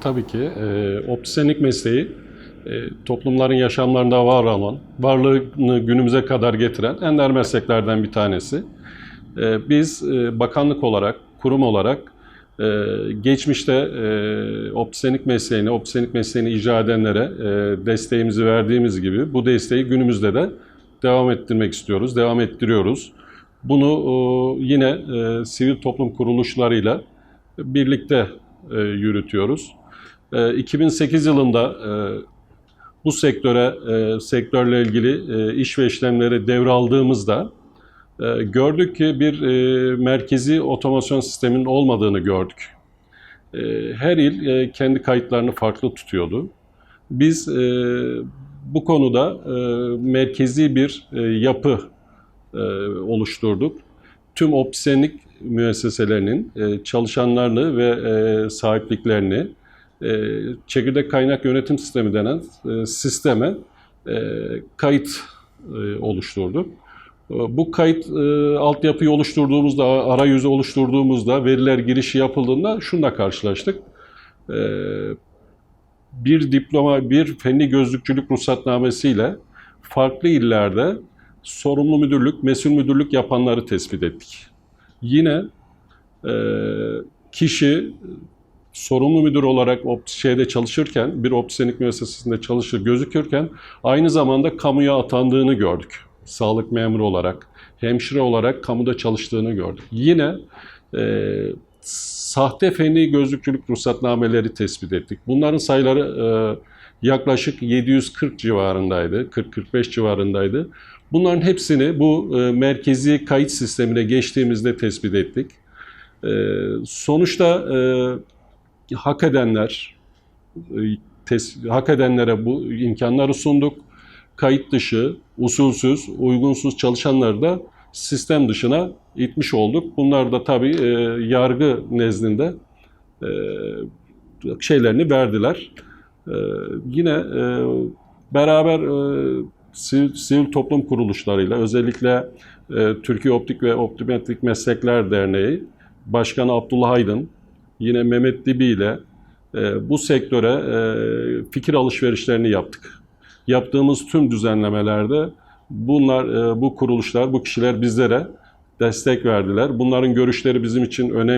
Tabii ki e, optisyenlik mesleği e, toplumların yaşamlarında var olan, varlığını günümüze kadar getiren ender mesleklerden bir tanesi. E, biz e, bakanlık olarak, kurum olarak e, geçmişte e, optisyenlik mesleğini, optisyenlik mesleğini icra edenlere e, desteğimizi verdiğimiz gibi bu desteği günümüzde de devam ettirmek istiyoruz, devam ettiriyoruz. Bunu e, yine e, sivil toplum kuruluşlarıyla birlikte e, yürütüyoruz. E, 2008 yılında e, bu sektöre, e, sektörle ilgili e, iş ve işlemleri devraldığımızda e, gördük ki bir merkezi otomasyon sisteminin olmadığını gördük. Her il kendi kayıtlarını farklı tutuyordu. Biz bu konuda merkezi bir yapı oluşturduk. Tüm optisyenlik müesseselerinin çalışanlarını ve sahipliklerini e, çekirdek kaynak yönetim sistemi denen e, sisteme e, kayıt e, oluşturduk. E, Bu kayıt e, altyapıyı oluşturduğumuzda, arayüzü oluşturduğumuzda, veriler girişi yapıldığında şunla karşılaştık. Bir diploma, bir fenli gözlükçülük ruhsatnamesiyle farklı illerde sorumlu müdürlük, mesul müdürlük yapanları tespit ettik. Yine kişi sorumlu müdür olarak şeyde çalışırken, bir optisyenlik müessesesinde çalışır gözükürken aynı zamanda kamuya atandığını gördük. Sağlık memuru olarak, hemşire olarak kamuda çalıştığını gördük. Yine e, sahte fenli gözlükçülük ruhsatnameleri tespit ettik. Bunların sayıları e, yaklaşık 740 civarındaydı, 40-45 civarındaydı. Bunların hepsini bu e, merkezi kayıt sistemine geçtiğimizde tespit ettik. E, sonuçta e, hak edenler, e, tes- hak edenlere bu imkanları sunduk. Kayıt dışı, usulsüz, uygunsuz çalışanları da sistem dışına itmiş olduk. Bunlar da tabii e, yargı nezdinde e, şeylerini verdiler. E, yine e, beraber e, sivil, sivil toplum kuruluşlarıyla özellikle e, Türkiye Optik ve Optometrik Meslekler Derneği Başkanı Abdullah Aydın, yine Mehmet Dibi ile e, bu sektöre e, fikir alışverişlerini yaptık. Yaptığımız tüm düzenlemelerde bunlar, e, bu kuruluşlar, bu kişiler bizlere destek verdiler. Bunların görüşleri bizim için önemli.